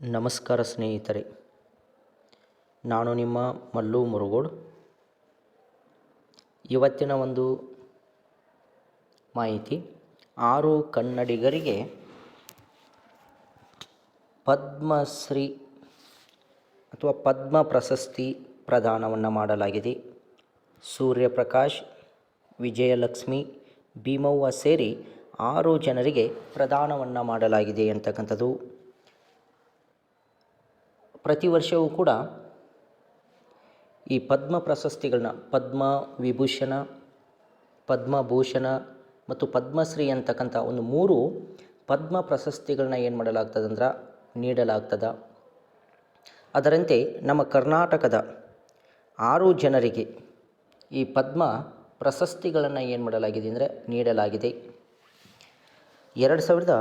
ನಮಸ್ಕಾರ ಸ್ನೇಹಿತರೆ, ನಾನು ನಿಮ್ಮ ಮಲ್ಲು ಮುರುಗೋಡ್. ಇವತ್ತಿನ ಒಂದು ಮಾಹಿತಿ, ಆರು ಕನ್ನಡಿಗರಿಗೆ ಪದ್ಮಶ್ರೀ ಅಥವಾ ಪದ್ಮ ಪ್ರಶಸ್ತಿ ಪ್ರದಾನವನ್ನು ಮಾಡಲಾಗಿದೆ. ಸೂರ್ಯಪ್ರಕಾಶ್, ವಿಜಯಲಕ್ಷ್ಮಿ, ಭೀಮವ್ವ ಸೇರಿ ಆರು ಜನರಿಗೆ ಪ್ರದಾನವನ್ನು ಮಾಡಲಾಗಿದೆ ಅಂತಕ್ಕಂಥದ್ದು. ಪ್ರತಿ ವರ್ಷವೂ ಕೂಡ ಈ ಪದ್ಮ ಪ್ರಶಸ್ತಿಗಳನ್ನ ಪದ್ಮ ವಿಭೂಷಣ ಪದ್ಮಭೂಷಣ ಮತ್ತು ಪದ್ಮಶ್ರೀ ಅಂತಕ್ಕಂಥ ಒಂದು ಮೂರು ಪದ್ಮ ಪ್ರಶಸ್ತಿಗಳನ್ನ ಏನು ಮಾಡಲಾಗ್ತದಂದ್ರೆ ನೀಡಲಾಗ್ತದೆ. ಅದರಂತೆ ನಮ್ಮ ಕರ್ನಾಟಕದ ಆರು ಜನರಿಗೆ ಈ ಪದ್ಮ ಪ್ರಶಸ್ತಿಗಳನ್ನು ಏನು ಮಾಡಲಾಗಿದೆ ಅಂದರೆ ನೀಡಲಾಗಿದೆ. ಎರಡು ಸಾವಿರದ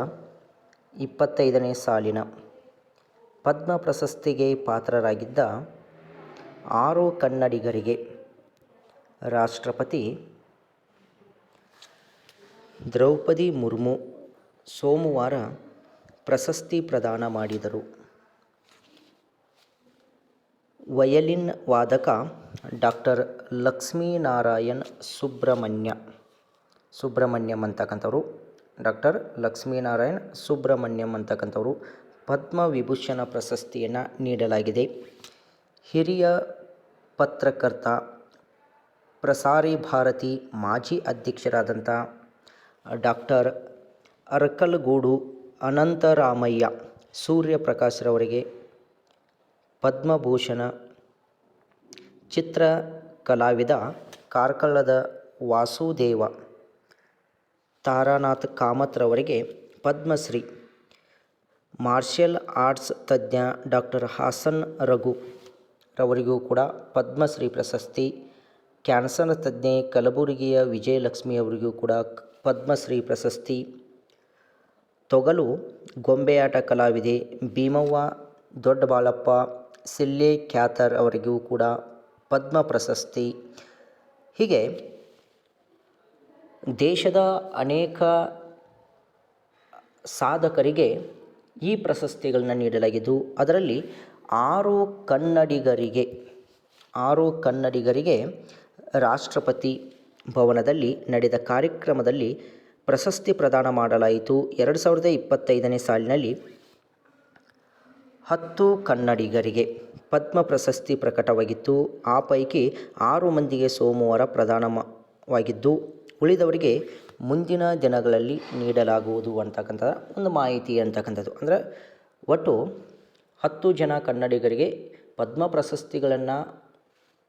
ಇಪ್ಪತ್ತೈದನೇ ಸಾಲಿನ ಪದ್ಮ ಪ್ರಶಸ್ತಿಗೆ ಪಾತ್ರರಾಗಿದ್ದ ಆರು ಕನ್ನಡಿಗರಿಗೆ ರಾಷ್ಟ್ರಪತಿ ದ್ರೌಪದಿ ಮುರ್ಮು ಸೋಮವಾರ ಪ್ರಶಸ್ತಿ ಪ್ರದಾನ ಮಾಡಿದರು. ವಯಲಿನ್ ವಾದಕ ಡಾಕ್ಟರ್ ಲಕ್ಷ್ಮೀನಾರಾಯಣ್ ಸುಬ್ರಹ್ಮಣ್ಯ, ಸುಬ್ರಹ್ಮಣ್ಯಂ ಅಂತಕ್ಕಂಥವ್ರು. ಡಾಕ್ಟರ್ ಲಕ್ಷ್ಮೀನಾರಾಯಣ್ ಸುಬ್ರಹ್ಮಣ್ಯಂ ಅಂತಕ್ಕಂಥವ್ರು. ಪದ್ಮವಿಭೂಷಣ ಪ್ರಶಸ್ತಿಯನ್ನು ನೀಡಲಾಗಿದೆ. ಹಿರಿಯ ಪತ್ರಕರ್ತ, ಪ್ರಸಾರಿ ಭಾರತಿ, ಮಾಜಿ ಅಧ್ಯಕ್ಷರಾದಂಥ ಡಾಕ್ಟರ್ ಅರಕಲ್ಗೂಡು ಅನಂತರಾಮಯ್ಯ ಸೂರ್ಯಪ್ರಕಾಶ್ರವರಿಗೆ ಪದ್ಮಭೂಷಣ ಚಿತ್ರ ಕಲಾವಿದ ಕಾರ್ಕಳದ ವಾಸುದೇವ, ತಾರಾನಾಥ್ ಕಾಮತ್ರವರಿಗೆ ಪದ್ಮಶ್ರೀ ಮಾರ್ಷಲ್ ಆರ್ಟ್ಸ್ ತಜ್ಞ ಡಾಕ್ಟರ್ ಹಾಸನ್ ರಘು ರವರಿಗೂ ಕೂಡ ಪದ್ಮಶ್ರೀ ಪ್ರಶಸ್ತಿ. ಕ್ಯಾನ್ಸರ್ ತಜ್ಞೆ ಕಲಬುರಗಿಯ ವಿಜಯಲಕ್ಷ್ಮಿ ಅವರಿಗೂ ಕೂಡ ಪದ್ಮಶ್ರೀ ಪ್ರಶಸ್ತಿ. ತೊಗಲು ಗೊಂಬೆಯಾಟ ಕಲಾವಿದೆ ಭೀಮವ್ವ ದೊಡ್ಡಬಾಳಪ್ಪ ಸಿಲ್ಲೆ ಖ್ಯಾತರ್ ಅವರಿಗೂ ಕೂಡ ಪದ್ಮ ಪ್ರಶಸ್ತಿ. ಹೀಗೆ ದೇಶದ ಅನೇಕ ಸಾಧಕರಿಗೆ ಈ ಪ್ರಶಸ್ತಿಗಳನ್ನ ನೀಡಲಾಗಿದ್ದು, ಅದರಲ್ಲಿ ಆರು ಕನ್ನಡಿಗರಿಗೆ ಆರು ಕನ್ನಡಿಗರಿಗೆ ರಾಷ್ಟ್ರಪತಿ ಭವನದಲ್ಲಿ ನಡೆದ ಕಾರ್ಯಕ್ರಮದಲ್ಲಿ ಪ್ರಶಸ್ತಿ ಪ್ರದಾನ ಮಾಡಲಾಯಿತು. ಎರಡು ಸಾವಿರದ ಇಪ್ಪತ್ತೈದನೇ ಸಾಲಿನಲ್ಲಿ ಹತ್ತು ಕನ್ನಡಿಗರಿಗೆ ಪದ್ಮ ಪ್ರಶಸ್ತಿ ಪ್ರಕಟವಾಗಿತ್ತು. ಆ ಪೈಕಿ ಆರು ಮಂದಿಗೆ ಸೋಮವಾರ ಪ್ರದಾನವಾಗಿದ್ದು, ಉಳಿದವರಿಗೆ ಮುಂದಿನ ದಿನಗಳಲ್ಲಿ ನೀಡಲಾಗುವುದು ಅಂತಕ್ಕಂಥ ಒಂದು ಮಾಹಿತಿ ಅಂತಕ್ಕಂಥದ್ದು. ಅಂದರೆ ಒಟ್ಟು ಹತ್ತು ಜನ ಕನ್ನಡಿಗರಿಗೆ ಪದ್ಮ ಪ್ರಶಸ್ತಿಗಳನ್ನು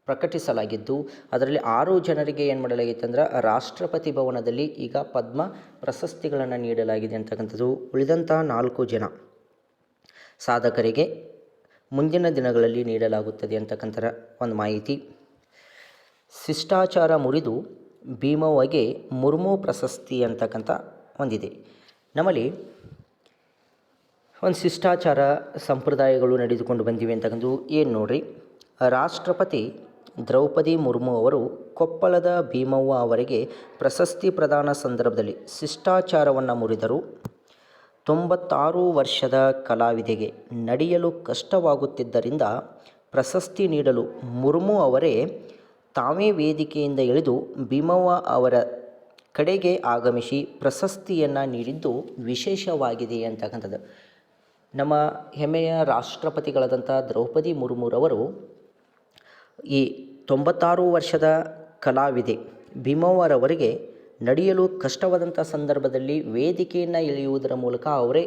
ಪ್ರಕಟಿಸಲಾಗಿದ್ದು, ಅದರಲ್ಲಿ ಆರು ಜನರಿಗೆ ಏನು ಮಾಡಲಾಗಿತ್ತು ಅಂದರೆ ರಾಷ್ಟ್ರಪತಿ ಭವನದಲ್ಲಿ ಈಗ ಪದ್ಮ ಪ್ರಶಸ್ತಿಗಳನ್ನು ನೀಡಲಾಗಿದೆ ಅಂತಕ್ಕಂಥದ್ದು. ಉಳಿದಂತಹ ನಾಲ್ಕು ಜನ ಸಾಧಕರಿಗೆ ಮುಂದಿನ ದಿನಗಳಲ್ಲಿ ನೀಡಲಾಗುತ್ತದೆ ಅಂತಕ್ಕಂಥ ಒಂದು ಮಾಹಿತಿ. ಶಿಷ್ಟಾಚಾರ ಮುರಿದು ಭೀಮವ್ವಗೆ ಮುರ್ಮು ಪ್ರಶಸ್ತಿ ಅಂತಕ್ಕಂಥ ಹೊಂದಿದೆ ನಮ್ಮಲ್ಲಿ ಒಂದು ಶಿಷ್ಟಾಚಾರ ಸಂಪ್ರದಾಯಗಳು ನಡೆದುಕೊಂಡು ಬಂದಿವೆ ಅಂತಕ್ಕಂಥದ್ದು ಏನು ನೋಡ್ರಿ? ರಾಷ್ಟ್ರಪತಿ ದ್ರೌಪದಿ ಮುರ್ಮು ಅವರು ಕೊಪ್ಪಳದ ಭೀಮವ್ವ ಅವರಿಗೆ ಪ್ರಶಸ್ತಿ ಪ್ರದಾನ ಸಂದರ್ಭದಲ್ಲಿ ಶಿಷ್ಟಾಚಾರವನ್ನು ಮುರಿದರು. ತೊಂಬತ್ತಾರು ವರ್ಷದ ಕಲಾವಿದೆಗೆ ನಡೆಯಲು ಕಷ್ಟವಾಗುತ್ತಿದ್ದರಿಂದ ಪ್ರಶಸ್ತಿ ನೀಡಲು ಮುರ್ಮು ಅವರೇ ತಾವೇ ವೇದಿಕೆಯಿಂದ ಇಳಿದು ಭೀಮವ್ವ ಅವರ ಕಡೆಗೆ ಆಗಮಿಸಿ ಪ್ರಶಸ್ತಿಯನ್ನು ನೀಡಿದ್ದು ವಿಶೇಷವಾಗಿದೆ ಅಂತಕ್ಕಂಥದ್ದು. ನಮ್ಮ ಹೆಮ್ಮೆಯ ರಾಷ್ಟ್ರಪತಿಗಳಾದಂಥ ದ್ರೌಪದಿ ಮುರ್ಮುರವರು ಈ ತೊಂಬತ್ತಾರು ವರ್ಷದ ಕಲಾವಿದೆ ಭೀಮವ್ವರವರಿಗೆ ನಡೆಯಲು ಕಷ್ಟವಾದಂಥ ಸಂದರ್ಭದಲ್ಲಿ ವೇದಿಕೆಯನ್ನು ಇಳಿಯುವುದರ ಮೂಲಕ ಅವರೇ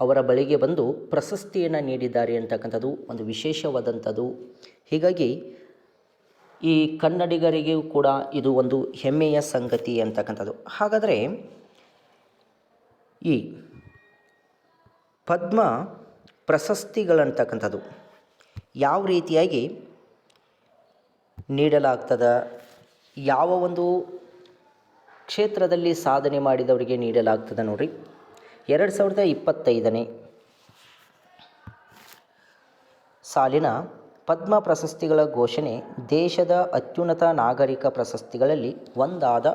ಅವರ ಬಳಿಗೆ ಬಂದು ಪ್ರಶಸ್ತಿಯನ್ನು ನೀಡಿದ್ದಾರೆ ಅಂತಕ್ಕಂಥದ್ದು ಒಂದು ವಿಶೇಷವಾದಂಥದ್ದು. ಹೀಗಾಗಿ ಈ ಕನ್ನಡಿಗರಿಗೂ ಕೂಡ ಇದು ಒಂದು ಹೆಮ್ಮೆಯ ಸಂಗತಿ ಅಂತಕ್ಕಂಥದ್ದು. ಹಾಗಾದರೆ ಈ ಪದ್ಮ ಪ್ರಶಸ್ತಿಗಳಂತಕ್ಕಂಥದ್ದು ಯಾವ ರೀತಿಯಾಗಿ ನೀಡಲಾಗ್ತದ, ಯಾವ ಒಂದು ಕ್ಷೇತ್ರದಲ್ಲಿ ಸಾಧನೆ ಮಾಡಿದವರಿಗೆ ನೀಡಲಾಗ್ತದೆ ನೋಡ್ರಿ. ಎರಡು ಸಾವಿರದ ಇಪ್ಪತ್ತೈದನೇ ಸಾಲಿನ ಪದ್ಮ ಪ್ರಶಸ್ತಿಗಳ ಘೋಷಣೆ ದೇಶದ ಅತ್ಯುನ್ನತ ನಾಗರಿಕ ಪ್ರಶಸ್ತಿಗಳಲ್ಲಿ ಒಂದಾದ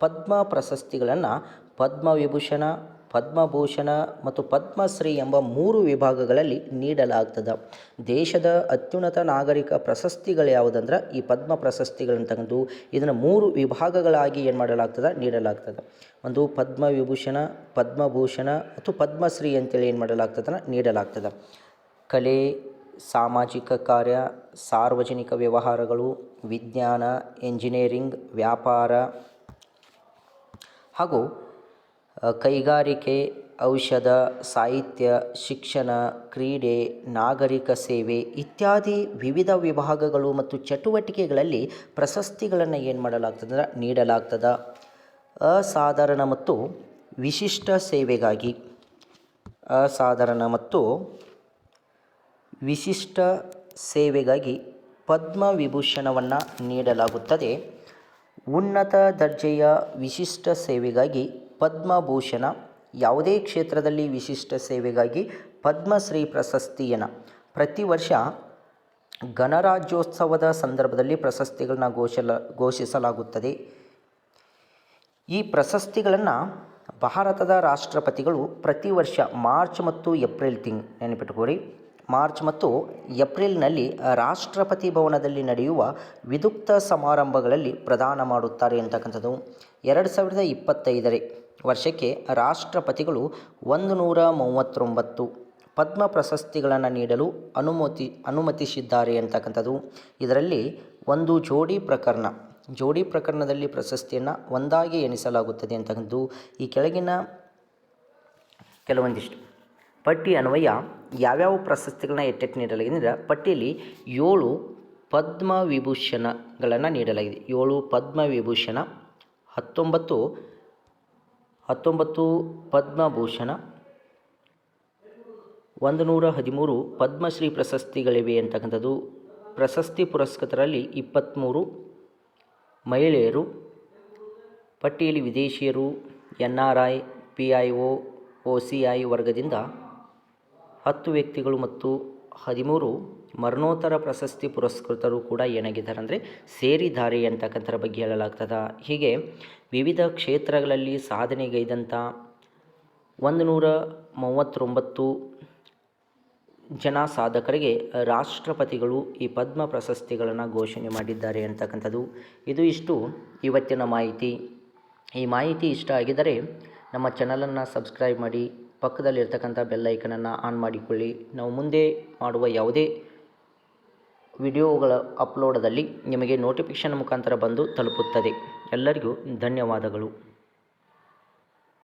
ಪದ್ಮ ಪ್ರಶಸ್ತಿಗಳನ್ನು ಪದ್ಮವಿಭೂಷಣ, ಪದ್ಮಭೂಷಣ ಮತ್ತು ಪದ್ಮಶ್ರೀ ಎಂಬ ಮೂರು ವಿಭಾಗಗಳಲ್ಲಿ ನೀಡಲಾಗ್ತದೆ. ದೇಶದ ಅತ್ಯುನ್ನತ ನಾಗರಿಕ ಪ್ರಶಸ್ತಿಗಳು ಯಾವುದಂದ್ರೆ ಈ ಪದ್ಮ ಪ್ರಶಸ್ತಿಗಳನ್ನು ತಗೊಂಡು ಇದನ್ನು ಮೂರು ವಿಭಾಗಗಳಾಗಿ ಏನು ಮಾಡಲಾಗ್ತದೆ? ನೀಡಲಾಗ್ತದೆ. ಒಂದು ಪದ್ಮ ವಿಭೂಷಣ ಪದ್ಮಭೂಷಣ ಮತ್ತು ಪದ್ಮಶ್ರೀ ಅಂತೇಳಿ ಏನು ಮಾಡಲಾಗ್ತದೆ ನೀಡಲಾಗ್ತದೆ. ಕಲೆ ಸಾಮಾಜಿಕ ಕಾರ್ಯ, ಸಾರ್ವಜನಿಕ ವ್ಯವಹಾರಗಳು, ವಿಜ್ಞಾನ, ಎಂಜಿನಿಯರಿಂಗ್, ವ್ಯಾಪಾರ ಹಾಗೂ ಕೈಗಾರಿಕೆ, ಔಷಧ, ಸಾಹಿತ್ಯ, ಶಿಕ್ಷಣ, ಕ್ರೀಡೆ, ನಾಗರಿಕ ಸೇವೆ ಇತ್ಯಾದಿ ವಿವಿಧ ವಿಭಾಗಗಳು ಮತ್ತು ಚಟುವಟಿಕೆಗಳಲ್ಲಿ ಪ್ರಶಸ್ತಿಗಳನ್ನು ಏನು ಮಾಡಲಾಗ್ತದೆ, ನೀಡಲಾಗ್ತದ. ಅಸಾಧಾರಣ ಮತ್ತು ವಿಶಿಷ್ಟ ಸೇವೆಗಾಗಿ ಅಸಾಧಾರಣ ಮತ್ತು ವಿಶಿಷ್ಟ ಸೇವೆಗಾಗಿ ಪದ್ಮವಿಭೂಷಣವನ್ನು ನೀಡಲಾಗುತ್ತದೆ. ಉನ್ನತ ದರ್ಜೆಯ ವಿಶಿಷ್ಟ ಸೇವೆಗಾಗಿ ಪದ್ಮಭೂಷಣ, ಯಾವುದೇ ಕ್ಷೇತ್ರದಲ್ಲಿ ವಿಶಿಷ್ಟ ಸೇವೆಗಾಗಿ ಪದ್ಮಶ್ರೀ ಪ್ರಶಸ್ತಿಯನ್ನು. ಪ್ರತಿ ವರ್ಷ ಗಣರಾಜ್ಯೋತ್ಸವದ ಸಂದರ್ಭದಲ್ಲಿ ಪ್ರಶಸ್ತಿಗಳನ್ನ ಘೋಷಲ, ಘೋಷಿಸಲಾಗುತ್ತದೆ. ಈ ಪ್ರಶಸ್ತಿಗಳನ್ನು ಭಾರತದ ರಾಷ್ಟ್ರಪತಿಗಳು ಪ್ರತಿ ವರ್ಷ ಮಾರ್ಚ್ ಮತ್ತು ಏಪ್ರಿಲ್ ತಿಂಗ್ ನೆನಪಿಟ್ಕೋರಿ ಮಾರ್ಚ್ ಮತ್ತು ಏಪ್ರಿಲ್ನಲ್ಲಿ ರಾಷ್ಟ್ರಪತಿ ಭವನದಲ್ಲಿ ನಡೆಯುವ ವಿದುಕ್ತ ಸಮಾರಂಭಗಳಲ್ಲಿ ಪ್ರದಾನ ಮಾಡುತ್ತಾರೆ ಅಂತಕ್ಕಂಥದ್ದು. ಎರಡು ಸಾವಿರದ ಇಪ್ಪತ್ತೈದರ ವರ್ಷಕ್ಕೆ ರಾಷ್ಟ್ರಪತಿಗಳು ಒಂದು ನೂರ ಮೂವತ್ತೊಂಬತ್ತು ಪದ್ಮ ಪ್ರಶಸ್ತಿಗಳನ್ನು ನೀಡಲು ಅನುಮತಿ, ಅನುಮತಿಸಿದ್ದಾರೆ ಅಂತಕ್ಕಂಥದ್ದು. ಇದರಲ್ಲಿ ಒಂದು ಜೋಡಿ ಪ್ರಕರಣ, ಜೋಡಿ ಪ್ರಕರಣದಲ್ಲಿ ಪ್ರಶಸ್ತಿಯನ್ನು ಒಂದಾಗಿ ಎಣಿಸಲಾಗುತ್ತದೆ ಅಂತಕ್ಕಂಥದ್ದು. ಈ ಕೆಳಗಿನ ಕೆಲವೊಂದಿಷ್ಟು. ಪಟ್ಟಿ ಅನ್ವಯ ಯಾವ್ಯಾವ ಪ್ರಶಸ್ತಿಗಳನ್ನ ಎಟ್ಟೆಟ್ಟು ನೀಡಲಾಗಿದೆ ಅಂದರೆ ಪಟ್ಟಿಯಲ್ಲಿ ಏಳು ಪದ್ಮ ವಿಭೂಷಣಗಳನ್ನು ನೀಡಲಾಗಿದೆ. ಏಳು ಪದ್ಮ ವಿಭೂಷಣ ಹತ್ತೊಂಬತ್ತು ಹತ್ತೊಂಬತ್ತು ಪದ್ಮಭೂಷಣ ಒಂದು ನೂರ ಹದಿಮೂರು ಪದ್ಮಶ್ರೀ ಪ್ರಶಸ್ತಿಗಳಿವೆ ಅಂತಕ್ಕಂಥದ್ದು. ಪ್ರಶಸ್ತಿ ಪುರಸ್ಕೃತರಲ್ಲಿ ಇಪ್ಪತ್ತ್ಮೂರು ಮಹಿಳೆಯರು, ಪಟ್ಟಿಯಲ್ಲಿ ವಿದೇಶಿಯರು, N R I, P I O O C I ವರ್ಗದಿಂದ ಹತ್ತು ವ್ಯಕ್ತಿಗಳು ಮತ್ತು ಹದಿಮೂರು ಮರಣೋತ್ತರ ಪ್ರಶಸ್ತಿ ಪುರಸ್ಕೃತರು ಕೂಡ ಏನಾಗಿದ್ದಾರೆ ಅಂದರೆ ಸೇರಿದ್ದಾರೆ ಅಂತಕ್ಕಂಥರ ಬಗ್ಗೆ ಹೇಳಲಾಗ್ತದೆ. ಹೀಗೆ ವಿವಿಧ ಕ್ಷೇತ್ರಗಳಲ್ಲಿ ಸಾಧನೆಗೈದಂಥ ಒಂದು ನೂರ ಮೂವತ್ತೊಂಬತ್ತು ಜನ ಸಾಧಕರಿಗೆ ರಾಷ್ಟ್ರಪತಿಗಳು ಈ ಪದ್ಮ ಪ್ರಶಸ್ತಿಗಳನ್ನು ಘೋಷಣೆ ಮಾಡಿದ್ದಾರೆ ಅಂತಕ್ಕಂಥದ್ದು. ಇದು ಇಷ್ಟು ಇವತ್ತಿನ ಮಾಹಿತಿ. ಈ ಮಾಹಿತಿ ಇಷ್ಟ ಆಗಿದ್ದರೆ ನಮ್ಮ ಚಾನಲನ್ನು ಸಬ್ಸ್ಕ್ರೈಬ್ ಮಾಡಿ ಪಕ್ಕದಲ್ಲಿರ್ತಕ್ಕಂಥ ಬೆಲ್ಲೈಕನನ್ನು ಆನ್ ಮಾಡಿಕೊಳ್ಳಿ. ನಾವು ಮುಂದೆ ಮಾಡುವ ಯಾವುದೇ ವಿಡಿಯೋಗಳ ಅಪ್ಲೋಡದಲ್ಲಿ ನಿಮಗೆ ನೋಟಿಫಿಕೇಷನ್ ಮುಖಾಂತರ ಬಂದು ತಲುಪುತ್ತದೆ. ಎಲ್ಲರಿಗೂ ಧನ್ಯವಾದಗಳು.